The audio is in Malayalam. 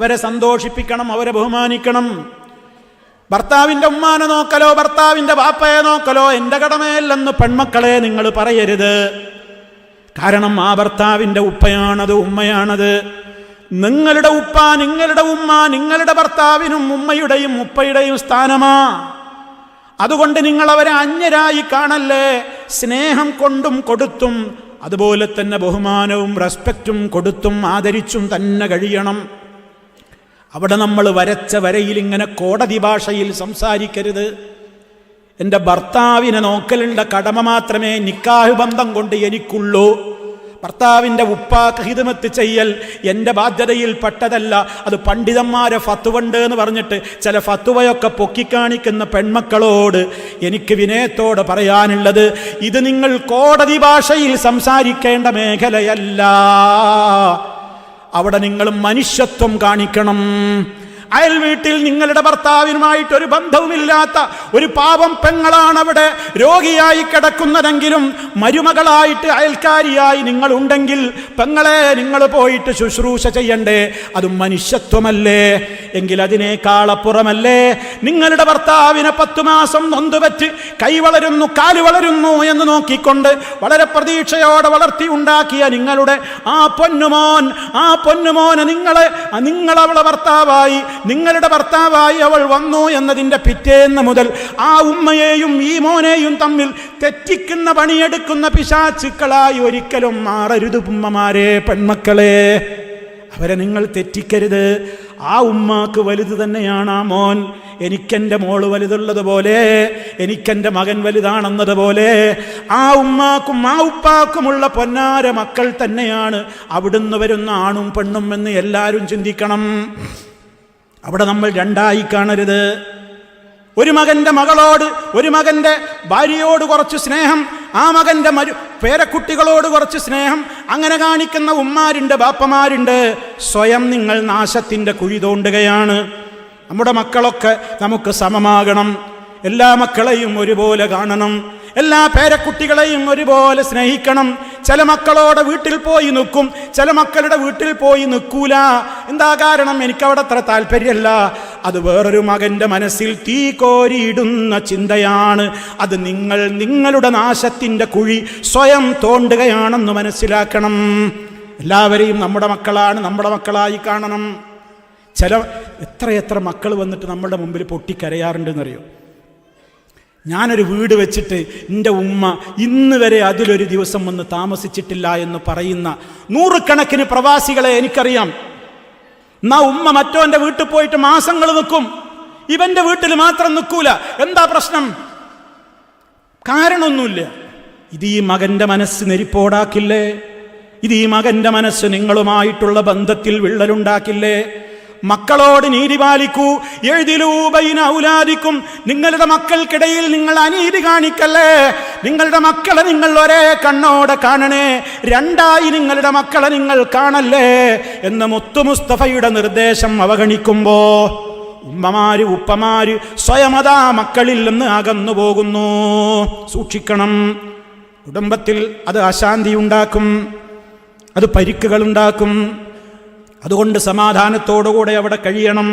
അവരെ സന്തോഷിപ്പിക്കണം അവരെ ബഹുമാനിക്കണം. ഭർത്താവിന്റെ ഉമ്മാനെ നോക്കലോ ഭർത്താവിന്റെ ബാപ്പയെ നോക്കലോ എന്റെ കടമയല്ലെന്ന് പെൺമക്കളെ നിങ്ങൾ പറയരുത്. കാരണം ആ ഭർത്താവിന്റെ ഉപ്പയാണത് ഉമ്മയാണത്. നിങ്ങളുടെ ഉപ്പ നിങ്ങളുടെ ഉമ്മ നിങ്ങളുടെ ഭർത്താവിനും ഉമ്മയുടെയും ഉപ്പയുടെയും സ്ഥാനമാ. അതുകൊണ്ട് നിങ്ങൾ അവരെ അന്യരായി കാണല്ലേ? സ്നേഹം കൊണ്ടും കൊടുത്തും അതുപോലെ തന്നെ ബഹുമാനവും റെസ്പെക്റ്റും കൊടുത്തും ആദരിച്ചും തന്നെ കഴിയണം. അവിടെ നമ്മൾ വരച്ച വരയിൽ ഇങ്ങനെ കോടതി ഭാഷയിൽ സംസാരിക്കരുത്. എന്റെ ഭർത്താവിനെ നോക്കലുണ്ട കടമ മാത്രമേ നിക്കാഹ് ബന്ധം കൊണ്ട് എനിക്കുള്ളൂ. ഭർത്താവിന്റെ ഉപ്പാക്ക് ചെയ്യൽ എന്റെ ബാധ്യതയിൽ പെട്ടതല്ല. അത് പണ്ഡിതന്മാരെ ഫത്തുവുണ്ട് എന്ന് പറഞ്ഞിട്ട് ചില ഫത്തുവയൊക്കെ പൊക്കിക്കാണിക്കുന്ന പെൺമക്കളോട് എനിക്ക് വിനയത്തോട് പറയാനുള്ളത് ഇത് നിങ്ങൾ കോടതി ഭാഷയിൽ സംസാരിക്കേണ്ട മേഖലയല്ല. അവിടെ നിങ്ങൾ മനുഷ്യത്വം കാണിക്കണം. അയൽ വീട്ടിൽ നിങ്ങളുടെ ഭർത്താവിനുമായിട്ട് ഒരു ബന്ധവുമില്ലാത്ത ഒരു പാവം പെങ്ങളാണ് അവിടെ രോഗിയായി കിടക്കുന്നതെങ്കിലും മരുമകളായിട്ട് അയൽക്കാരിയായി നിങ്ങൾ ഉണ്ടെങ്കിൽ പെങ്ങളെ നിങ്ങൾ പോയിട്ട് ശുശ്രൂഷ ചെയ്യണ്ടേ. അത് മനുഷ്യത്വമല്ലേ? എങ്കിൽ അതിനേക്കാളപ്പുറമല്ലേ നിങ്ങളുടെ ഭർത്താവിനെ പത്തു മാസം നൊന്തുപറ്റ് കൈ വളരുന്നു കാൽ വളരുന്നു എന്ന് നോക്കിക്കൊണ്ട് വളരെ പ്രതീക്ഷയോടെ വളർത്തി ഉണ്ടാക്കിയ നിങ്ങളുടെ ആ പൊന്നുമോൻ ആ പൊന്നുമോനെ നിങ്ങളെ നിങ്ങളവളെ ഭർത്താവായി നിങ്ങളുടെ ഭർത്താവായി അവൾ വന്നു എന്നതിന്റെ പിറ്റേന്ന് മുതൽ ആ ഉമ്മയെയും ഈ മോനെയും തമ്മിൽ തെറ്റിക്കുന്ന പണിയെടുക്കുന്ന പിശാച്ചുക്കളായി ഒരിക്കലും മാറരുത് ഉമ്മമാരെ പെൺമക്കളെ. അവരെ നിങ്ങൾ തെറ്റിക്കരുത്. ആ ഉമ്മാക്ക് വലുത് തന്നെയാണ് ആ മോൻ. എനിക്കെന്റെ മോൾ വലുതുള്ളതുപോലെ എനിക്കെന്റെ മകൻ വലുതാണെന്നതുപോലെ ആ ഉമ്മാക്കും ആ ഉപ്പാക്കുമുള്ള പൊന്നാര മക്കൾ തന്നെയാണ് അവിടുന്ന് വരുന്ന ആണും പെണ്ണും എന്ന് എല്ലാവരും ചിന്തിക്കണം. അവിടെ നമ്മൾ രണ്ടായി കാണരുത്. ഒരു മകന്റെ മകളോട് ഒരു മകന്റെ ഭാര്യയോട് കുറച്ച് സ്നേഹം ആ മകന്റെ മരു പേരക്കുട്ടികളോട് കുറച്ച് സ്നേഹം അങ്ങനെ കാണിക്കുന്ന ഉമ്മാരുണ്ട് ബാപ്പമാരുണ്ട്. സ്വയം നിങ്ങൾ നാശത്തിന്റെ കുഴി തോണ്ടുകയാണ്. നമ്മുടെ മക്കളൊക്കെ നമുക്ക് സമമാകണം. എല്ലാ മക്കളെയും ഒരുപോലെ കാണണം. എല്ലാ പേരക്കുട്ടികളെയും ഒരുപോലെ സ്നേഹിക്കണം. ചില മക്കളോടെ വീട്ടിൽ പോയി നിൽക്കും ചില മക്കളുടെ വീട്ടിൽ പോയി നിൽക്കൂല. എന്താ കാരണം? എനിക്കവിടെ അത്ര താല്പര്യമല്ല. അത് വേറൊരു മകന്റെ മനസ്സിൽ തീ കോരിയിടുന്ന ചിന്തയാണ്. അത് നിങ്ങൾ നിങ്ങളുടെ നാശത്തിന്റെ കുഴി സ്വയം തോണ്ടുകയാണെന്ന് മനസ്സിലാക്കണം. എല്ലാവരെയും നമ്മുടെ മക്കളാണ് നമ്മുടെ മക്കളായി കാണണം. ചില എത്രയെത്ര മക്കൾ വന്നിട്ട് നമ്മുടെ മുമ്പിൽ പൊട്ടിക്കരയാറുണ്ടെന്നറിയോ? ഞാനൊരു വീട് വെച്ചിട്ട് എന്റെ ഉമ്മ ഇന്ന് വരെ അതിലൊരു ദിവസം വന്ന് താമസിച്ചിട്ടില്ല എന്ന് പറയുന്ന നൂറുകണക്കിന് പ്രവാസികളെ എനിക്കറിയാം. എന്നാ ഉമ്മ മറ്റോന്റെ വീട്ടിൽ പോയിട്ട് മാസങ്ങൾ നിൽക്കും. ഇവന്റെ വീട്ടിൽ മാത്രം നിൽക്കൂല. എന്താ പ്രശ്നം? കാരണമൊന്നുമില്ല. ഇത് ഈ മകന്റെ മനസ്സ് നെരിപ്പോടാക്കില്ലേ? ഇത് ഈ മകന്റെ മനസ്സ് നിങ്ങളുമായിട്ടുള്ള ബന്ധത്തിൽ വിള്ളലുണ്ടാക്കില്ലേ? മക്കളോട് നീതി പാലിക്കൂ. എഴുതിലൂബൈന ഔലാദിക്കും. നിങ്ങളുടെ മക്കൾക്കിടയിൽ നിങ്ങൾ അനീതി കാണിക്കല്ലേ? നിങ്ങളുടെ മക്കളെ നിങ്ങൾ ഒരേ കണ്ണോടെ കാണണേ. രണ്ടായി നിങ്ങളുടെ മക്കളെ നിങ്ങൾ കാണല്ലേ എന്ന് മുത്തു മുസ്തഫയുടെ നിർദ്ദേശം അവഗണിക്കുമ്പോ ഉമ്മമാര് ഉപ്പമാര് സ്വയമതാ മക്കളിൽ നിന്ന് അകന്നു പോകുന്നു. സൂക്ഷിക്കണം. കുടുംബത്തിൽ അത് അശാന്തി ഉണ്ടാക്കും അത് പരിക്കുകൾ ഉണ്ടാക്കും അതുകൊണ്ട് സമാധാനത്തോടുകൂടെ അവിടെ കഴിയണം.